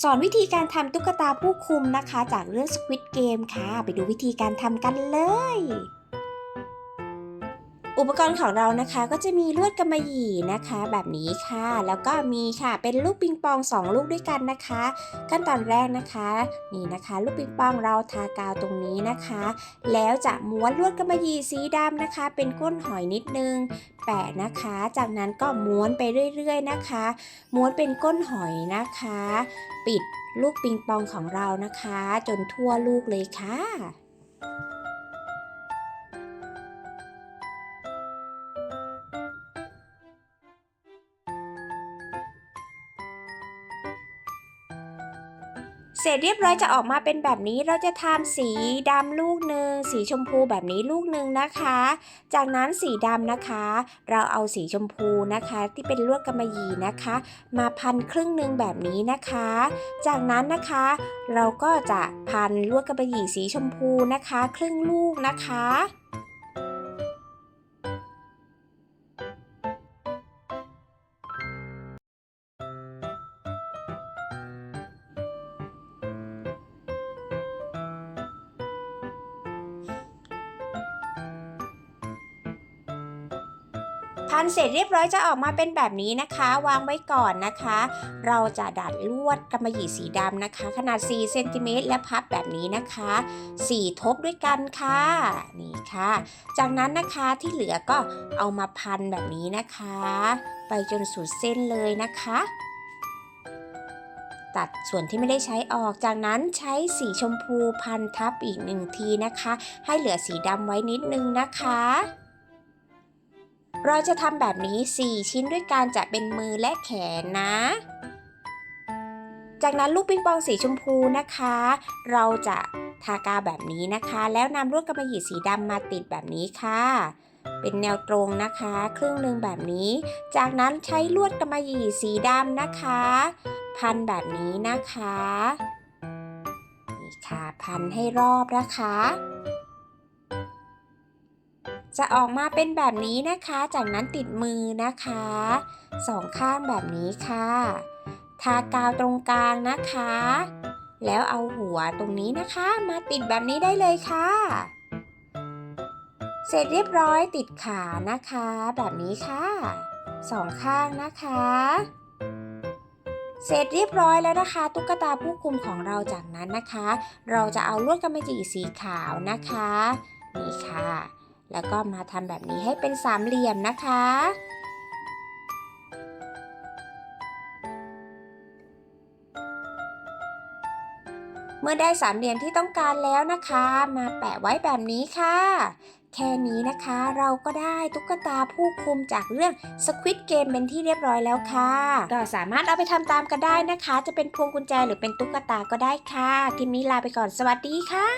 สอนวิธีการทำตุ๊กตาผู้คุมนะคะ จากเรื่อง Squid Game ค่ะ ไปดูวิธีการทำกันเลย อุปกรณ์ของเรานะคะก็จะมีลวดกำมะหยี่นะคะ แบบนี้ค่ะ แล้วก็มีค่ะเป็นลูกปิงปอง 2 ลูกด้วยกันนะคะ ขั้นตอนแรกนะคะ นี่นะคะ ลูกปิงปองเราทากาวตรงนี้นะคะ แล้วจะม้วนลวดกำมะหยี่สีดำนะคะ เป็นก้นหอยนิดนึงแปะนะคะ จากนั้นก็ม้วนไปเรื่อยๆนะคะ ม้วนเป็นก้นหอยนะคะ ปิดลูกปิงปองของเรานะคะ จนทั่วลูกเลยค่ะ เสร็จเรียบร้อยจะออกมาเป็นแบบนี้เราจะทำสีดำลูกหนึ่งสีชมพูแบบนี้ลูกหนึ่งนะคะ จากนั้นสีดำนะคะ เราเอาสีชมพูนะคะ ที่เป็นลวดกำมะหยี่นะคะ มาพันครึ่งหนึ่งแบบนี้นะคะ จากนั้นนะคะ เราก็จะพันลวดกำมะหยี่สีชมพูนะคะ ครึ่งลูกนะคะ พันเสร็จเรียบร้อยจะออกมาเป็นแบบนี้นะคะ วางไว้ก่อนนะคะ เราจะดัดลวดกำมะหยี่สีดำนะคะ ขนาด4เซนติเมตรและพับแบบนี้นะคะ4ทบด้วยกันค่ะนี่ค่ะ จากนั้นนะคะที่เหลือก็เอามาพันแบบนี้นะคะ ไปจนสุดเส้นเลยนะคะ ตัดส่วนที่ไม่ได้ใช้ออกจากนั้นใช้สีชมพูพันทับอีกหนึ่งทีนะคะ ให้เหลือสีดำไว้นิดนึงนะคะ เราจะทำแบบนี้ 4 ชิ้นด้วยการจะเป็นมือและแขนนะ จากนั้นลูกปิงปองสีชมพูนะคะ เราจะทากาวแบบนี้นะคะ แล้วนำลวดกำมะหยี่สีดำมาติดแบบนี้ค่ะ เป็นแนวตรงนะคะ ครึ่งหนึ่งแบบนี้ จากนั้นใช้ลวดกำมะหยี่สีดำนะคะ พันแบบนี้นะคะนี่ค่ะพันให้รอบนะคะ จะออกมาเป็นแบบนี้นะคะ จากนั้นติดมือนะคะสองข้างแบบนี้ค่ะ ทากาวตรงกลางนะคะ แล้วเอาหัวตรงนี้นะคะ มาติดแบบนี้ได้เลยค่ะ เสร็จเรียบร้อยติดขานะคะ แบบนี้ค่ะสองข้างนะคะ เสร็จเรียบร้อยแล้วนะคะ ตุ๊กตาผู้คุมของเราจากนั้นนะคะ เราจะเอาลวดกำมะหยี่สีขาวนะคะ นี่ค่ะ แล้วก็มาทำแบบนี้ให้เป็นสามเหลี่ยมนะคะ เมื่อได้สามเหลี่ยมที่ต้องการแล้วนะคะ มาแปะไว้แบบนี้ค่ะ แค่นี้นะคะเราก็ได้ตุ๊กตาผู้คุมจากเรื่อง Squid Game เป็นที่เรียบร้อยแล้วค่ะ ก็สามารถเอาไปทำตามกันได้นะคะ จะเป็นพวงกุญแจหรือเป็นตุ๊กตาก็ได้ค่ะคลิปนี้ลาไปก่อนสวัสดีค่ะ